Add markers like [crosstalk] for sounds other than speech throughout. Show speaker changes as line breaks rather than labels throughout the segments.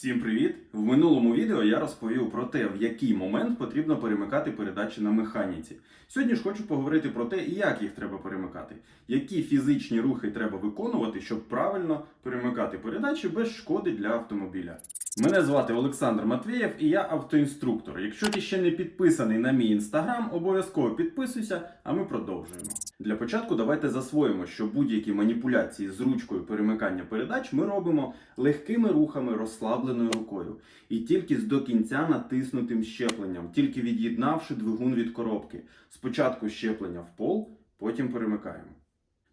Всім привіт! В минулому відео я розповів про те, в який момент потрібно перемикати передачі на механіці. Сьогодні ж хочу поговорити про те, як їх треба перемикати, які фізичні рухи треба виконувати, щоб правильно перемикати передачі без шкоди для автомобіля. Мене звати Олександр Матвієв і я автоінструктор. Якщо ти ще не підписаний на мій інстаграм, обов'язково підписуйся, а ми продовжуємо. Для початку давайте засвоїмо, що будь-які маніпуляції з ручкою перемикання передач ми робимо легкими рухами розслабленою рукою і тільки з до кінця натиснутим щепленням, тільки від'єднавши двигун від коробки. Спочатку щеплення в пол, потім перемикаємо.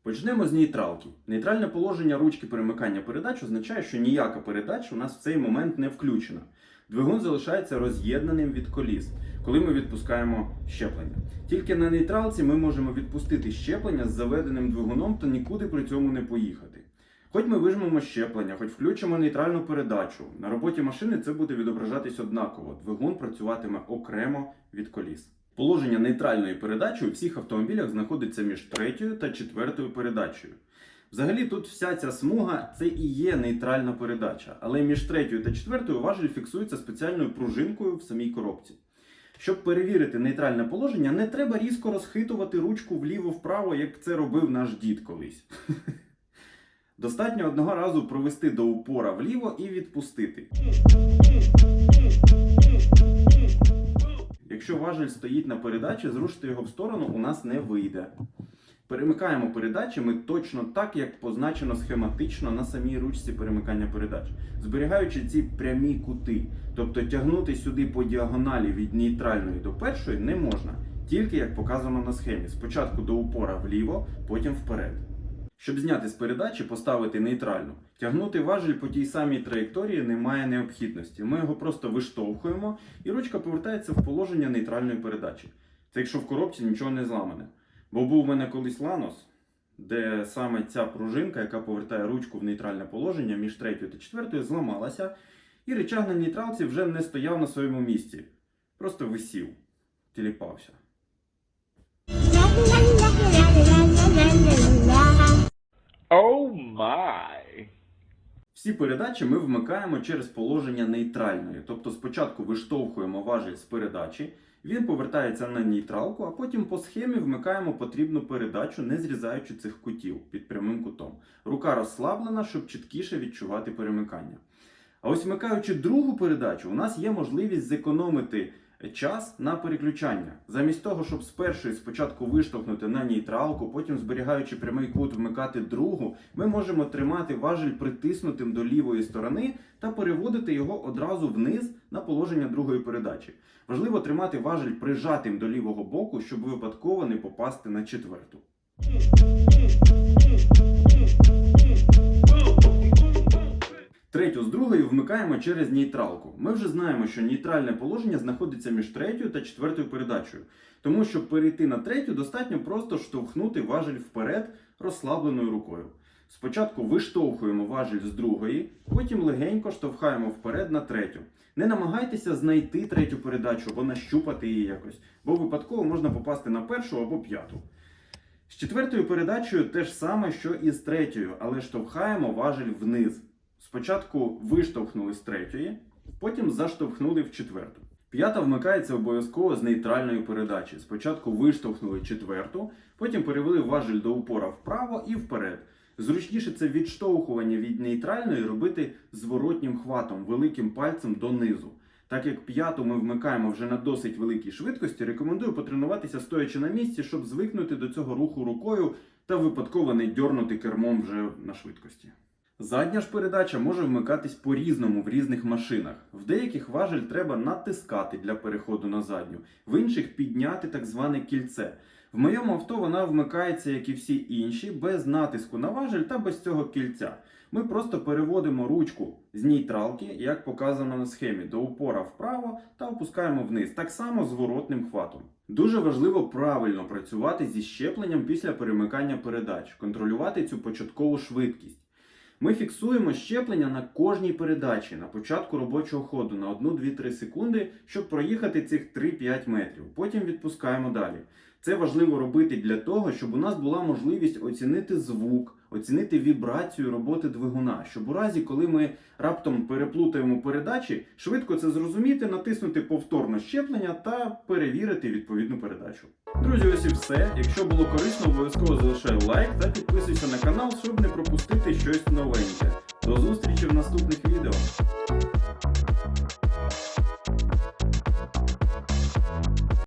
Почнемо з нейтралки. Нейтральне положення ручки перемикання передач означає, що ніяка передача у нас в цей момент не включена. Двигун залишається роз'єднаним від коліс, коли ми відпускаємо щеплення. Тільки на нейтралці ми можемо відпустити щеплення з заведеним двигуном та нікуди при цьому не поїхати. Хоч ми вижмемо щеплення, хоч включимо нейтральну передачу. На роботі машини це буде відображатись однаково. Двигун працюватиме окремо від коліс. Положення нейтральної передачі у всіх автомобілях знаходиться між третьою та четвертою передачею. Взагалі тут вся ця смуга це і є нейтральна передача, але між третьою та четвертою важель фіксується спеціальною пружинкою в самій коробці. Щоб перевірити нейтральне положення, не треба різко розхитувати ручку вліво-вправо, як це робив наш дід колись. [laughs] Достатньо одного разу провести до упора вліво і відпустити. Якщо важель стоїть на передачі, зрушити його в сторону у нас не вийде. Перемикаємо передачі ми точно так, як позначено схематично на самій ручці перемикання передач, зберігаючи ці прямі кути. Тобто тягнути сюди по діагоналі від нейтральної до першої не можна, тільки як показано на схемі. Спочатку до упора вліво, потім вперед. Щоб зняти з передачі, поставити нейтральну, тягнути важель по тій самій траєкторії немає необхідності. Ми його просто виштовхуємо, і ручка повертається в положення нейтральної передачі. Це якщо в коробці нічого не зламане. Бо був у мене колись ланос, де саме ця пружинка, яка повертає ручку в нейтральне положення між третьою та четвертою, зламалася, і речаг на нейтралці вже не стояв на своєму місці. Просто висів, тіліпався.
Oh my.
Всі передачі ми вмикаємо через положення нейтральної. Тобто спочатку виштовхуємо важіль з передачі, він повертається на нейтралку, а потім по схемі вмикаємо потрібну передачу, не зрізаючи цих кутів під прямим кутом. Рука розслаблена, щоб чіткіше відчувати перемикання. А ось вмикаючи другу передачу, у нас є можливість зекономити час на переключання. Замість того, щоб з першої спочатку виштовхнути на нейтралку, потім зберігаючи прямий кут, вмикати другу, ми можемо тримати важель притиснутим до лівої сторони та переводити його одразу вниз на положення другої передачі. Важливо тримати важель прижатим до лівого боку, щоб випадково не попасти на четверту. Вмикаємо через нейтралку. Ми вже знаємо, що нейтральне положення знаходиться між третьою та четвертою передачею. Тому, щоб перейти на третю, достатньо просто штовхнути важель вперед розслабленою рукою. Спочатку виштовхуємо важель з другої, потім легенько штовхаємо вперед на третю. Не намагайтеся знайти третю передачу або нащупати її якось, бо випадково можна попасти на першу або п'яту. З четвертою передачею те ж саме, що і з третьою, але штовхаємо важель вниз. Спочатку виштовхнули з третьої, потім заштовхнули в четверту. П'ята вмикається обов'язково з нейтральної передачі. Спочатку виштовхнули четверту, потім перевели важель до упора вправо і вперед. Зручніше це відштовхування від нейтральної робити зворотнім хватом, великим пальцем донизу. Так як п'яту ми вмикаємо вже на досить великій швидкості, рекомендую потренуватися стоячи на місці, щоб звикнути до цього руху рукою та випадково не дьорнути кермом вже на швидкості. Задня ж передача може вмикатись по-різному в різних машинах. В деяких важель треба натискати для переходу на задню, в інших підняти так зване кільце. В моєму авто вона вмикається, як і всі інші, без натиску на важель та без цього кільця. Ми просто переводимо ручку з нейтралки, як показано на схемі, до упора вправо та опускаємо вниз, так само зворотним хватом. Дуже важливо правильно працювати зі щепленням після перемикання передач, контролювати цю початкову швидкість. Ми фіксуємо щеплення на кожній передачі на початку робочого ходу на 1-2-3 секунди, щоб проїхати цих 3-5 метрів. Потім відпускаємо далі. Це важливо робити для того, щоб у нас була можливість оцінити звук, оцінити вібрацію роботи двигуна, щоб у разі, коли ми раптом переплутаємо передачі, швидко це зрозуміти, натиснути повторно щеплення та перевірити відповідну передачу. Друзі, ось і все. Якщо було корисно, обов'язково залишай лайк та підписуйся на канал, щоб не пропустити щось новеньке. До зустрічі в наступних відео.